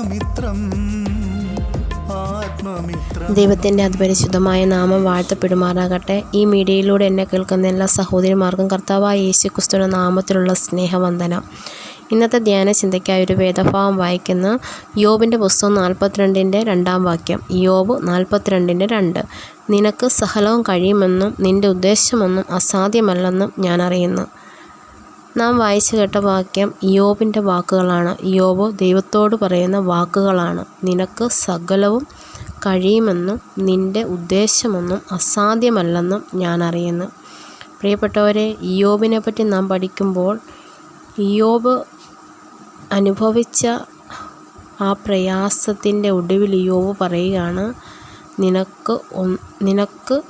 ആത്മമിത്രം ദൈവത്തിന്റെ അതിപരിശുദ്ധമായ നാമം വാഴ്ത്തപ്പെടുമാറാകട്ടെ. ഈ മീഡിയയിലൂടെ എന്നെ കേൾക്കുന്ന എല്ലാ സഹോദരിമാർക്കും കർത്താവായ യേശു ക്രിസ്തുവിന്റെ നാമത്തിലുള്ള സ്നേഹവന്ദനം. ഇന്നത്തെ ധ്യാന ചിന്തയ്ക്കായി ഒരു വേദഭാവം വായിക്കുന്ന യോബിന്റെ പുസ്തകം നാൽപ്പത്തിരണ്ടിന്റെ രണ്ടാം വാക്യം. യോബ് നാൽപ്പത്തിരണ്ടിന്റെ രണ്ട്. നിനക്ക് സഹലവും കഴിയുമെന്നും നിന്റെ ഉദ്ദേശമൊന്നും അസാധ്യമല്ലെന്നും ഞാൻ അറിയുന്നു. നാം വായിച്ചു കേട്ട വാക്യം യോബിന്റെ വാക്കുകളാണ്. യോബ് ദൈവത്തോട് പറയുന്ന വാക്കുകളാണ്. നിനക്ക് സകലവും കഴിയുമെന്നും നിന്റെ ഉദ്ദേശമൊന്നും അസാധ്യമല്ലെന്നും ഞാൻ അറിയുന്നു. പ്രിയപ്പെട്ടവരെ യോബിനെ പറ്റി നാം പഠിക്കുമ്പോൾ യോബ് അനുഭവിച്ച ആ പ്രയാസത്തിന്റെ ഒടുവിൽ യോബ് പറയുകയാണ് നിനക്ക് നിനക്ക്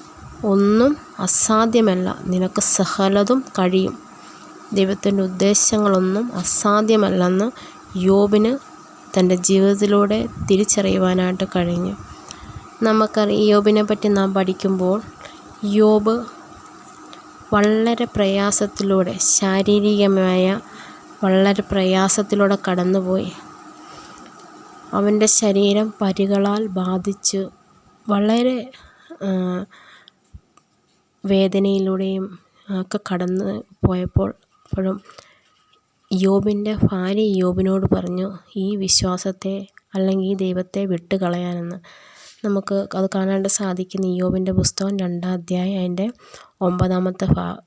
ഒന്നും അസാധ്യമല്ല. നിനക്ക് സഹലതും കഴിയും. ദൈവത്തിന്റെ ഉദ്ദേശങ്ങളൊന്നും അസാധ്യമല്ലെന്ന് യോബിന് തന്റെ ജീവിതത്തിലൂടെ തിരിച്ചറിയുവാനായിട്ട് കഴിഞ്ഞു. നമുക്കറിയാം യോബിനെ പറ്റി നാം പഠിക്കുമ്പോൾ യോബ് വളരെ പ്രയാസത്തിലൂടെ ശാരീരികമായ വളരെ പ്രയാസത്തിലൂടെ കടന്നുപോയി. അവന്റെ ശരീരം പരികളാൽ ബാധിച്ച്. വളരെ വേദനയിലൂടെയും ഒക്കെ കടന്ന് പോയപ്പോൾ അപ്പോഴും യോബിന്റെ ഭാര്യ യോബിനോട് പറഞ്ഞു ഈ വിശ്വാസത്തെ അല്ലെങ്കിൽ ഈ ദൈവത്തെ വിട്ട് കളയാനെന്ന് നമുക്ക് അത് കാണാനായിട്ട് സാധിക്കുന്ന യോബിന്റെ പുസ്തകം രണ്ടാം അധ്യായം അതിന്റെ ഒമ്പതാമത്തെ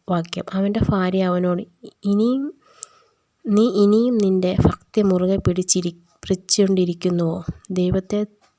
വാക്യം. അവന്റെ ഭാര്യ അവനോട് ഇനിയും നീ ഇനിയും നിന്റെ ഭക്തി മുറുകെ പിടിച്ചിരി പിടിച്ചുകൊണ്ടിരിക്കുന്നുവോ? ദൈവത്തെ